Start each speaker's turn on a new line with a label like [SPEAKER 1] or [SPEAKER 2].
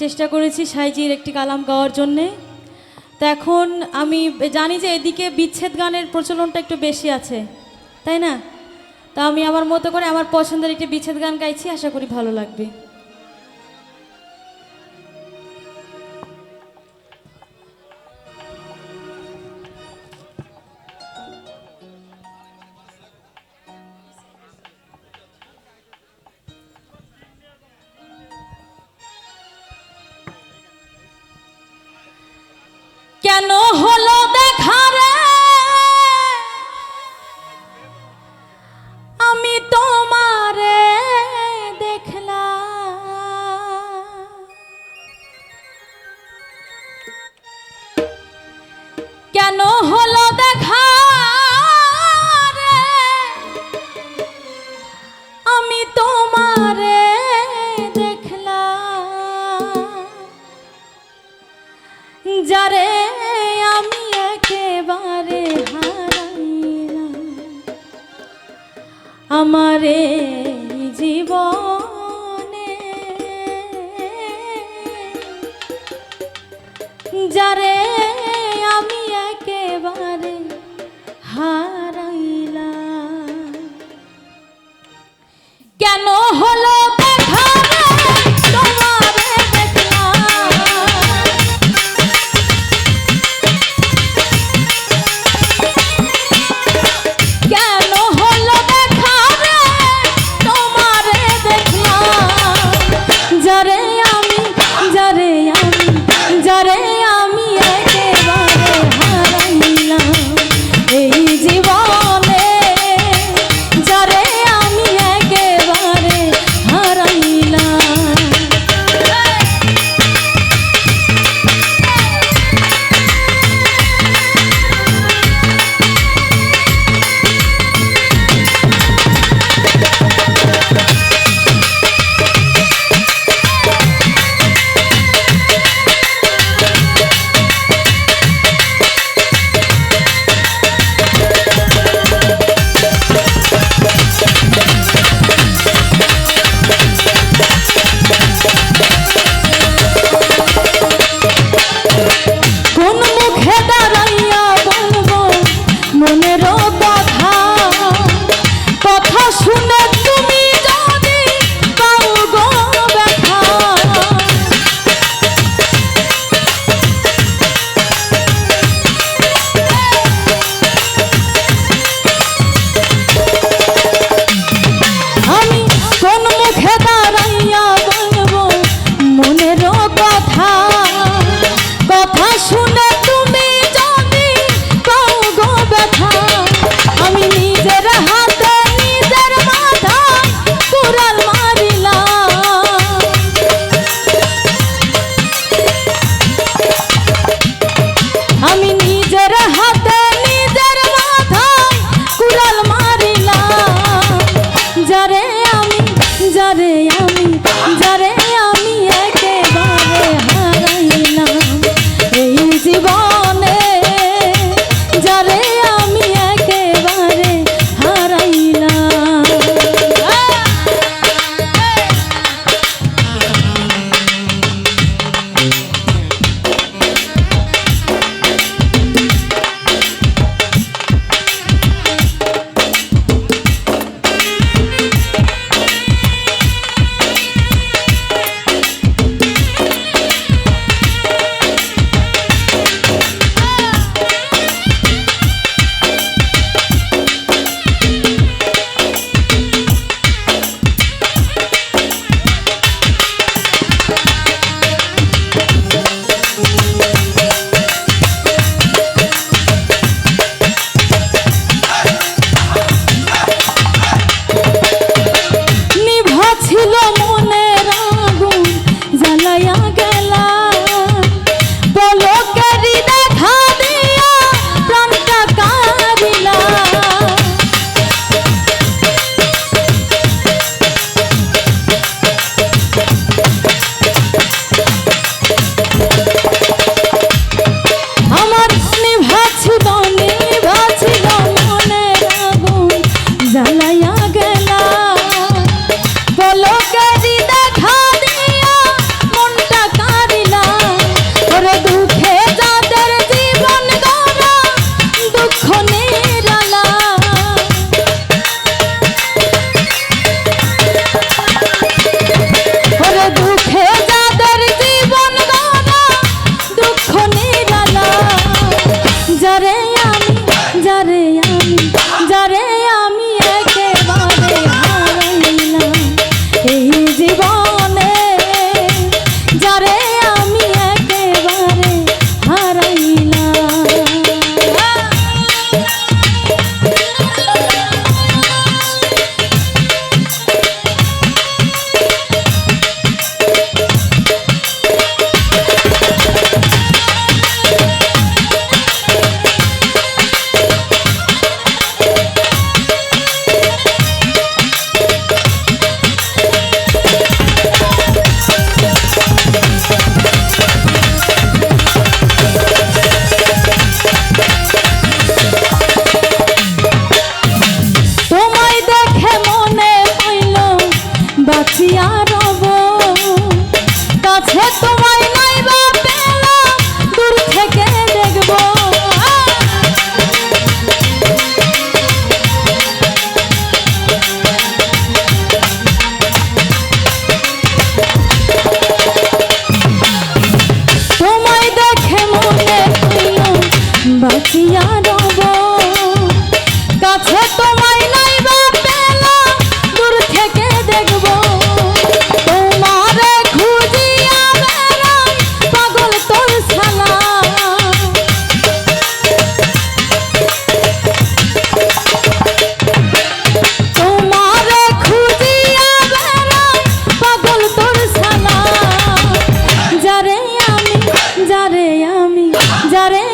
[SPEAKER 1] চেষ্টা করেছি সাইজির একটি কালাম গাওয়ার জন্যে। তো এখন আমি জানি যে এদিকে বিচ্ছেদ গানের প্রচলনটা একটু বেশি আছে, তাই না? তা আমি আমার মতো করে আমার পছন্দের একটি বিচ্ছেদ গান গাইছি, আশা করি ভালো লাগবে। কেন হলো দেখা রে? আমি তোমারে দেখলাম। কেন হলো দেখা রে? আমি তোমারে দেখলাম। যারে আমারে জীবনে। যারে আমি একেবারে হারাইলা কেন যারে